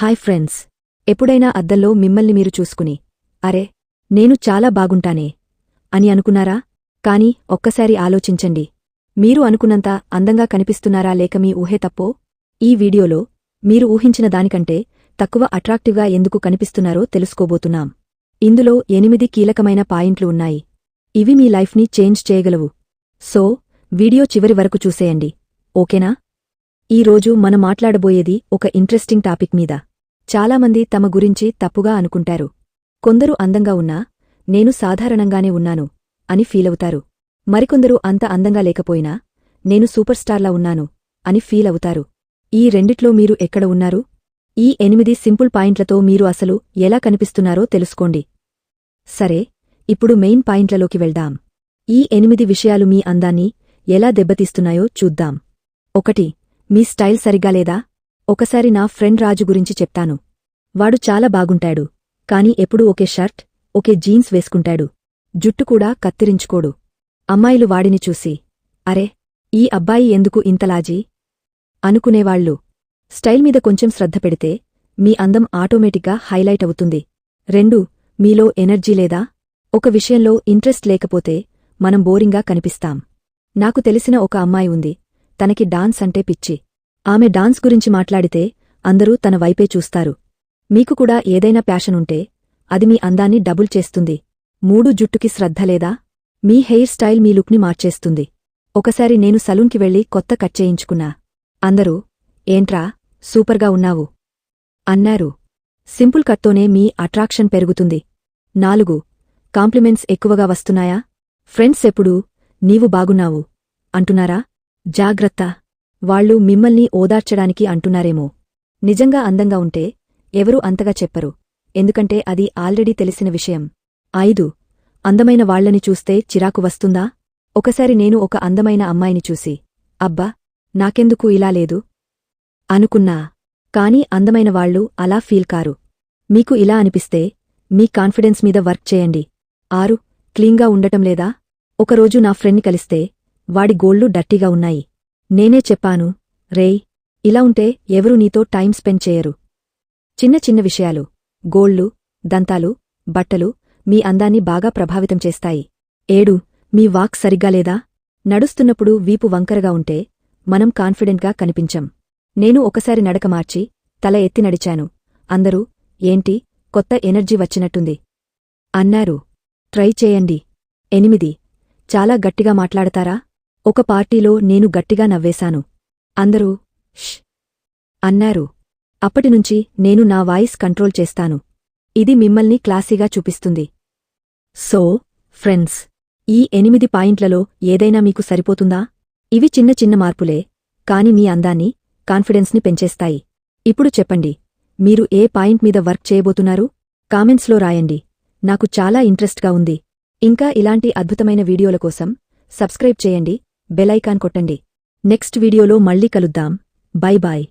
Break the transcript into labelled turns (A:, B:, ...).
A: Hi friends. ఎప్పుడైనా అద్దంలో మిమ్మల్ని మీరు చూసుకుని అరే నేను చాలా బాగుంటానే అని అనుకున్నారా? కాని ఒక్కసారి ఆలోచించండి. మీరు అనుకున్నంత అందంగా కనిపిస్తున్నారా లేక మీ ఊహే తప్పో? ఈ వీడియోలో మీరు ఊహించిన దానికంటే తక్కువ అట్రాక్టివ్గా ఎందుకు కనిపిస్తున్నారో తెలుసుకోబోతున్నాం. ఇందులో ఎనిమిది కీలకమైన పాయింట్లు ఉన్నాయి. ఇవి మీ లైఫ్ని చేంజ్ చేయగలవు. సో వీడియో చివరి వరకు చూసేయండి. ఓకేనా? ఈ రోజు మనం మాట్లాడబోయేది ఒక ఇంట్రెస్టింగ్ టాపిక్ మీద. చాలామంది తమ గురించి తప్పుగా అనుకుంటారు. కొందరు అందంగా ఉన్నా నేను సాధారణంగానే ఉన్నాను అని ఫీలవుతారు. మరికొందరు అంత అందంగా లేకపోయినా నేను సూపర్ స్టార్లా ఉన్నాను అని ఫీల్ అవుతారు ఈ రెండిట్లో మీరు ఎక్కడ ఉన్నారు? ఈ ఎనిమిది సింపుల్ పాయింట్లతో మీరు అసలు ఎలా కనిపిస్తున్నారో తెలుసుకోండి. సరే ఇప్పుడు మెయిన్ పాయింట్లలోకి వెళ్దాం. ఈ ఎనిమిది విషయాలు మీ అందాన్ని ఎలా దెబ్బతీస్తున్నాయో చూద్దాం. ఒకటి మీ స్టైల్ సరిగ్గా లేదా? ఒకసారి నా ఫ్రెండ్ రాజు గురించి చెప్తాను. వాడు చాలా బాగుంటాడు. కాని ఎప్పుడూ ఒకే షర్ట్ ఒకే జీన్స్ వేసుకుంటాడు. జుట్టు కూడా కత్తిరించుకోడు. అమ్మాయిలు వాడిని చూసి అరే ఈ అబ్బాయి ఎందుకు ఇంతలాజీ అనుకునేవాళ్ళు. స్టైల్ మీద కొంచెం శ్రద్ధ పెడితే మీ అందం ఆటోమేటిక్గా హైలైట్ అవుతుంది. రెండు మీలో ఎనర్జీ లేదా? ఒక విషయంలో ఇంట్రెస్ట్ లేకపోతే మనం బోరింగ్గా కనిపిస్తాం. నాకు తెలిసిన ఒక అమ్మాయి ఉంది. తనకి డాన్స్ అంటే పిచ్చి. ఆమె డాన్స్ గురించి మాట్లాడితే అందరూ తన వైపే చూస్తారు. మీకు కూడా ఏదైనా ప్యాషన్ ఉంటే అది మీ అందాన్ని డబుల్ చేస్తుంది. మూడు జుట్టుకి శ్రద్ధ లేదా? మీ హెయిర్ స్టైల్ మీ లుక్ని మార్చేస్తుంది. ఒకసారి నేను సలూన్కి వెళ్ళి కొత్త కట్ చేయించుకున్నా. అందరూ ఏంట్రా సూపర్గా ఉన్నావు. అన్నారు. సింపుల్ కట్తోనే మీ అట్రాక్షన్ పెరుగుతుంది. నాలుగు కాంప్లిమెంట్స్ ఎక్కువగా వస్తున్నాయా? ఫ్రెండ్స్ ఎప్పుడూ నీవు బాగున్నావు. అంటున్నారా? జాగ్రత్త. వాళ్ళు మిమ్మల్ని ఓదార్చడానికి అంటున్నారేమో. నిజంగా అందంగా ఉంటే ఎవరూ అంతగా చెప్పరు. ఎందుకంటే అది ఆల్రెడీ తెలిసిన విషయం. ఐదు అందమైన వాళ్ళని చూస్తే చిరాకు వస్తుందా? ఒకసారి నేను ఒక అందమైన అమ్మాయిని చూసి అబ్బా నాకెందుకు ఇలా లేదు? అనుకున్నా. కాని అందమైన వాళ్ళు అలా ఫీల్ కారు. మీకు ఇలా అనిపిస్తే మీ కాన్ఫిడెన్స్ మీద వర్క్ చేయండి. ఆరు క్లీన్గా ఉండటం లేదా? ఒకరోజు నా ఫ్రెండ్ని కలిస్తే వాడి గోళ్ళు డర్టీగా ఉన్నాయి. నేనే చెప్పాను రేయ్ ఇలా ఉంటే ఎవరూ నీతో టైం స్పెండ్ చేయరు. చిన్న చిన్న విషయాలు గోళ్ళు దంతాలు బట్టలు మీ అందాన్ని బాగా ప్రభావితం చేస్తాయి. ఏడు మీ వాక్ సరిగ్గా లేదా? నడుస్తున్నప్పుడు వీపు వంకరగా ఉంటే మనం కాన్ఫిడెంట్గా కనిపించం. నేను ఒకసారి నడక మార్చి తల ఎత్తి నడిచాను. అందరూ ఏంటి? కొత్త ఎనర్జీ వచ్చినట్టుంది. అన్నారు. ట్రై చేయండి. ఎనిమిది చాలా గట్టిగా మాట్లాడతారా? ఒక పార్టీలో నేను గట్టిగా నవ్వేశాను. అందరూ ష్ అన్నారు. అప్పటినుంచి నేను నా వాయిస్ కంట్రోల్ చేస్తాను. ఇది మిమ్మల్ని క్లాసీగా చూపిస్తుంది. సో ఫ్రెండ్స్ ఈ ఎనిమిది పాయింట్లలో ఏదైనా మీకు సరిపోతుందా? ఇవి చిన్న చిన్న మార్పులే కాని మీ అందాన్ని కాన్ఫిడెన్స్ని పెంచేస్తాయి. ఇప్పుడు చెప్పండి మీరు ఏ పాయింట్ మీద వర్క్ చేయబోతున్నారు? కామెంట్స్లో రాయండి. నాకు చాలా ఇంట్రెస్ట్గా ఉంది. ఇంకా ఇలాంటి అద్భుతమైన వీడియోల కోసం సబ్స్క్రైబ్ చేయండి. బెలైకాన్ కొట్టండి. నెక్స్ట్ వీడియోలో మళ్ళీ కలుద్దాం. Bye bye.